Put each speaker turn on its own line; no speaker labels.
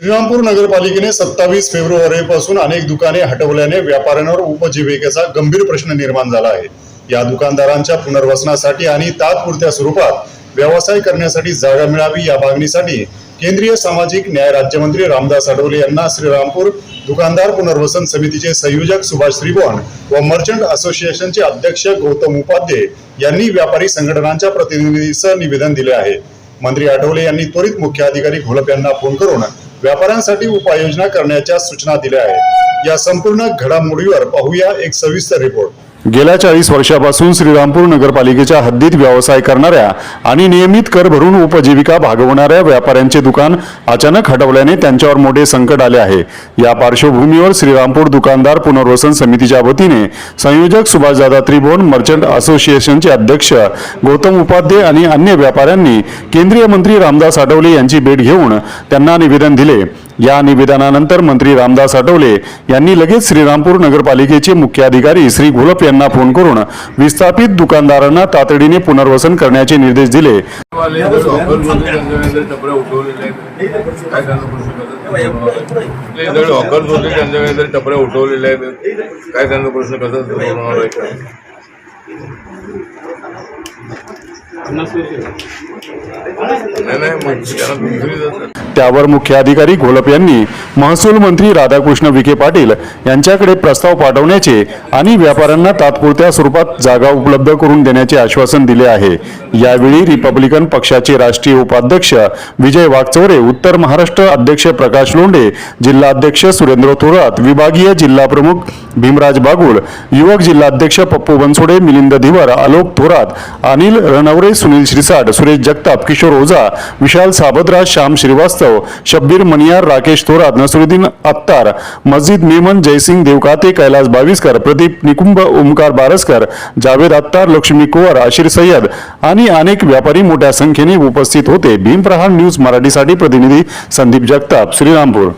श्रीरामपूर नगरपालिकेने सत्तावीस फेब्रुवारीपासून अनेक दुकाने हटवल्याने व्यापाऱ्यांवर उपजीविकेचा गंभीर प्रश्न निर्माण झाला आहे. या दुकानदारांच्या पुनर्वसनासाठी आणि तात्पुरत्या स्वरूपात व्यवसाय करण्यासाठी जागा मिळावी या मागणीसाठी केंद्रीय सामाजिक न्याय राज्यमंत्री रामदास आठवले यांना श्रीरामपूर दुकानदार पुनर्वसन समितीचे संयोजक सुभाष श्रीभवन व मर्चंट असोसिएशनचे अध्यक्ष गौतम उपाध्ये यांनी व्यापारी संघटनांच्या प्रतिनिधीचं निवेदन दिले आहे. मंत्री आठवले यांनी त्वरित मुख्य अधिकारी घोलप यांना फोन करून व्यापाऱ्यांसाठी उपाययोजना करण्याच्या सूचना दिल्या आहेत. या संपूर्ण घडामोडीवर पाहूया एक सविस्तर रिपोर्ट. गेल्या चाळीस वर्षापासून श्रीरामपूर नगरपालिकेच्या हद्दीत व्यवसाय करणाऱ्या आणि नियमित कर भरून उपजीविका भागवणाऱ्या व्यापाऱ्यांचे दुकान अचानक हटवल्याने त्यांच्यावर मोठे संकट आले आहे. या पार्श्वभूमीवर श्रीरामपूर दुकानदार पुनर्वसन समितीच्या वतीने संयोजक सुभाषदादा त्रिभुवन मर्चंट असोसिएशनचे अध्यक्ष गौतम उपाध्ये आणि अन्य व्यापाऱ्यांनी केंद्रीय मंत्री रामदास आठवले यांची भेट घेऊन त्यांना निवेदन दिले. या निवेदनानंतर मंत्री रामदास आठवले यांनी लगेच श्रीरामपूर नगरपालिकेचे मुख्य अधिकारी श्री घोलप यांना फोन करून विस्थापित दुकानदारांना तातडीने पुनर्वसन करण्याचे निर्देश दिले.
वाले जर त्यांच्याकडे टपऱ्या उठवलेल्या आहेत काय त्यांना प्रश्न कसा
त्यावर मुख्य अधिकारी घोलप यांनी महसूल मंत्री राधाकृष्ण विखे पाटील यांच्याकडे प्रस्ताव पाठवण्याचे आणि व्यापाऱ्यांना तात्पुरत्या स्वरूपात जागा उपलब्ध करून देण्याचे आश्वासन दिले आहे. यावेळी रिपब्लिकन पक्षाचे राष्ट्रीय उपाध्यक्ष विजय वागचौरे उत्तर महाराष्ट्र अध्यक्ष प्रकाश लोंढे जिल्हा अध्यक्ष सुरेंद्र थोरात विभागीय जिल्हा प्रमुख भीमराज बागुल युवक जिल्हाध्यक्ष पप्पू बनसोडे मिलिंद धिवर आलोक थोरात अनिल रणवरे सुनील श्रीसाट सुरेश जगताप किशोर ओझा विशाल साबदराज श्याम श्रीवास्तव शब्बीर मनियार राकेश थोरात नसरुद्दीन अत्तार मस्जिद मेमन जयसिंग देवकाते कैलास बाविस्कर प्रदीप निकुंभ ओमकार बारसकर जावेद अत्तार लक्ष्मी कुवर आशिर सय्यद आणि अनेक व्यापारी मोठ्या संख्येने उपस्थित होते. भीमप्रहार न्यूज मराठीसाठी प्रतिनिधी संदीप जगताप श्रीरामपूर.